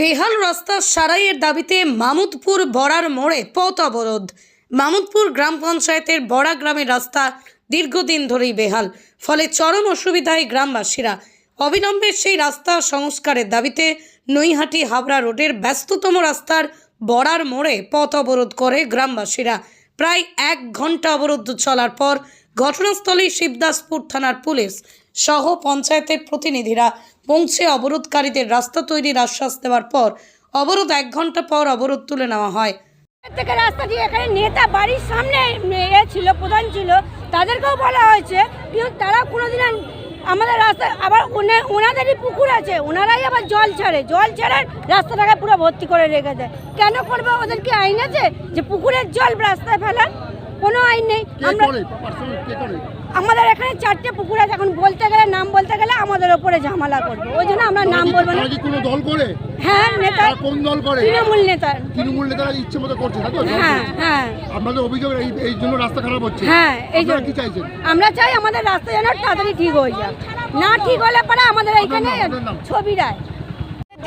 বেহাল রাস্তা সারাইয়ের দাবিতে মামুদপুর বড়ার মোড়ে পথ অবরোধ। মামুদপুর গ্রাম পঞ্চায়েতের বড়া গ্রামের রাস্তা দীর্ঘদিন ধরেই বেহাল, ফলে চরম অসুবিধায় গ্রামবাসীরা অবিলম্বে সেই রাস্তা সংস্কারের দাবিতে নৈহাটি হাবড়া রোডের ব্যস্ততম রাস্তার বড়ার মোড়ে পথ অবরোধ করে গ্রামবাসীরা। প্রায় এক ঘণ্টা অবরোধ চলার পর ঘটনাস্থলে শিবদাসপুর থানার পুলিশ সহ পঞ্চায়েতের প্রতিনিধিরা পৌঁছে অবরোধকারীদের রাস্তা তৈরির আশ্বাস দেওয়ার পর অবরোধ এক ঘণ্টা পর অবরোধ তুলে নেওয়া হয়। থেকে রাস্তা দিয়ে এখানে নেতা বাড়ির সামনে এ ছিল, প্রধান ছিল, তাদেরকেও বলা হয়েছে কিন্তু তারা কোনোদিন আমাদের রাস্তা আবার ওনা- ওনাদেরই পুকুর আছে, ওনারাই আবার জল ছাড়ে। জল ছাড়ে রাস্তাটাকে পুরো ভর্তি করে রেখে দেয়। কেন করবে? ওদের কি আইন আছে যে পুকুরের জল রাস্তায় ফেলার? কোনো আইন নেই। আমরা আমাদের এখানে চারটে পুকুর আছে। এখন বলতে গেলে নাম বলতে গেলে আমাদের ওপরে ঝামেলা করবে। ওই জন্য আমরা নাম বলব না। কোনো দল করে? হ্যাঁ নেতা কোন দল করে? তৃণমূল নেতার তৃণমূল নেতারা ইচ্ছে মতো করছে হ্যাঁ হ্যাঁ। আপনাদের অভিযোগ এই এই জন্য রাস্তা খারাপ হচ্ছে। হ্যাঁ এই জন্য। কি চাইছেন? আমরা চাই আমাদের রাস্তা যেন তাড়াতাড়ি ঠিক হয়ে যায়। না ঠিক হলে পরে আমাদের এইখানে? ছবি রায়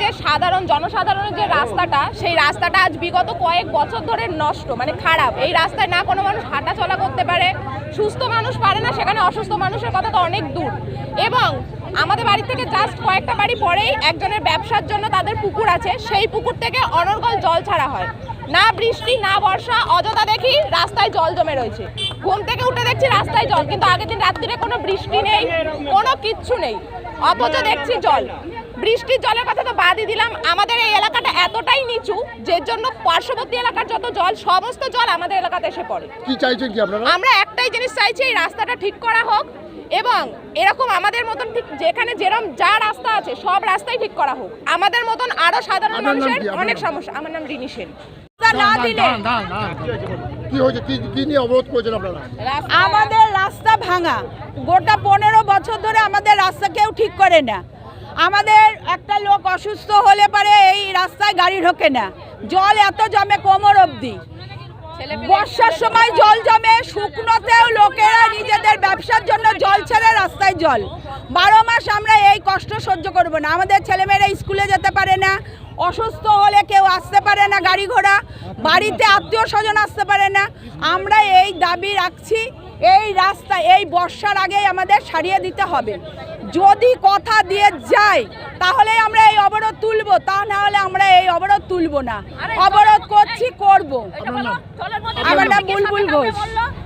যে সাধারণ জনসাধারণের যে রাস্তাটা, সেই রাস্তাটা আজ বিগত কয়েক বছর ধরে নষ্ট মানে খারাপ। এই রাস্তায় না কোনো মানুষ হাঁটা চলা করতে পারে, সুস্থ মানুষ পারে না, সেখানে অসুস্থ মানুষের কথা তো অনেক দূর। এবং আমাদের বাড়ি থেকে জাস্ট কয়েকটা বাড়ি পরেই একজনের ব্যবসার জন্য তাদের পুকুর আছে, সেই পুকুর থেকে অনর্গল জল ছাড়া হয়। না বৃষ্টি, না বর্ষা, অযথা দেখি রাস্তায় জল জমে রয়েছে। ঘুম থেকে উঠে দেখছি রাস্তায় জল, কিন্তু আগের দিন রাত্রিরে কোনো বৃষ্টি নেই, কোনো কিচ্ছু নেই। অথচ দেখছি জল। বৃষ্টির জলের কথা তো বাদই দিলাম। আমাদের এই এলাকাটা এতটাই নিচু যে জন্য পার্শ্ববর্তী এলাকার যত জল সমস্ত জল আমাদের এলাকাতে এসে পড়ে। কি চাইছেন কি আপনারা? আমরা একটাই জিনিস চাইছি এই রাস্তাটা ঠিক করা হোক এবং এরকম আমাদের মতন ঠিক যেখানে যেরকম যা রাস্তা আছে সব রাস্তাই ঠিক করা হোক। আমাদের মতন আরও সাধারণ আপনার নাম মানুষের কি? আপনার অনেক নাম? সমস্যা। আমার নাম রিনি সেন। না দিলে দাঁড়ান, দাঁড়ান, দাঁড়ান, দাঁড়ান। কি হয়েছে? কি কি নিয়ে অবরোধ করেছেন আপনারা? আমাদের রাস্তা ভাঙা। গোটা পনেরো বছর ধরে আমাদের রাস্তা কেউ ঠিক করে না। আমাদের একটা লোক অসুস্থ হলে পারে এই রাস্তায় গাড়ি ঢোকে না। জল এত জমে কোমর অবধি। বর্ষার সময় জল জমে শুকনোতেও লোকেরা নিজেদের ব্যবসার জন্য জল ছেড়ে রাস্তায় জল। বারো মাস আমরা এই কষ্ট সহ্য করব না। আমাদের ছেলেমেয়েরা স্কুলে যেতে পারে না অসুস্থ হলে কেউ আসতে পারে না গাড়ি ঘোড়া বাড়িতে আত্মীয় স্বজন আসতে পারে না। আমরা এই দাবি রাখছি এই রাস্তা এই বর্ষার আগেই আমাদের সারিয়ে দিতে হবে। যদি কথা দিয়ে যাই তাহলে আমরা এই অবরোধ তুলব। তা না হলে আমরা এই অবরোধ তুলব না। অবরোধ করছি করব। আমার নাম বুলবুল ঘোষ।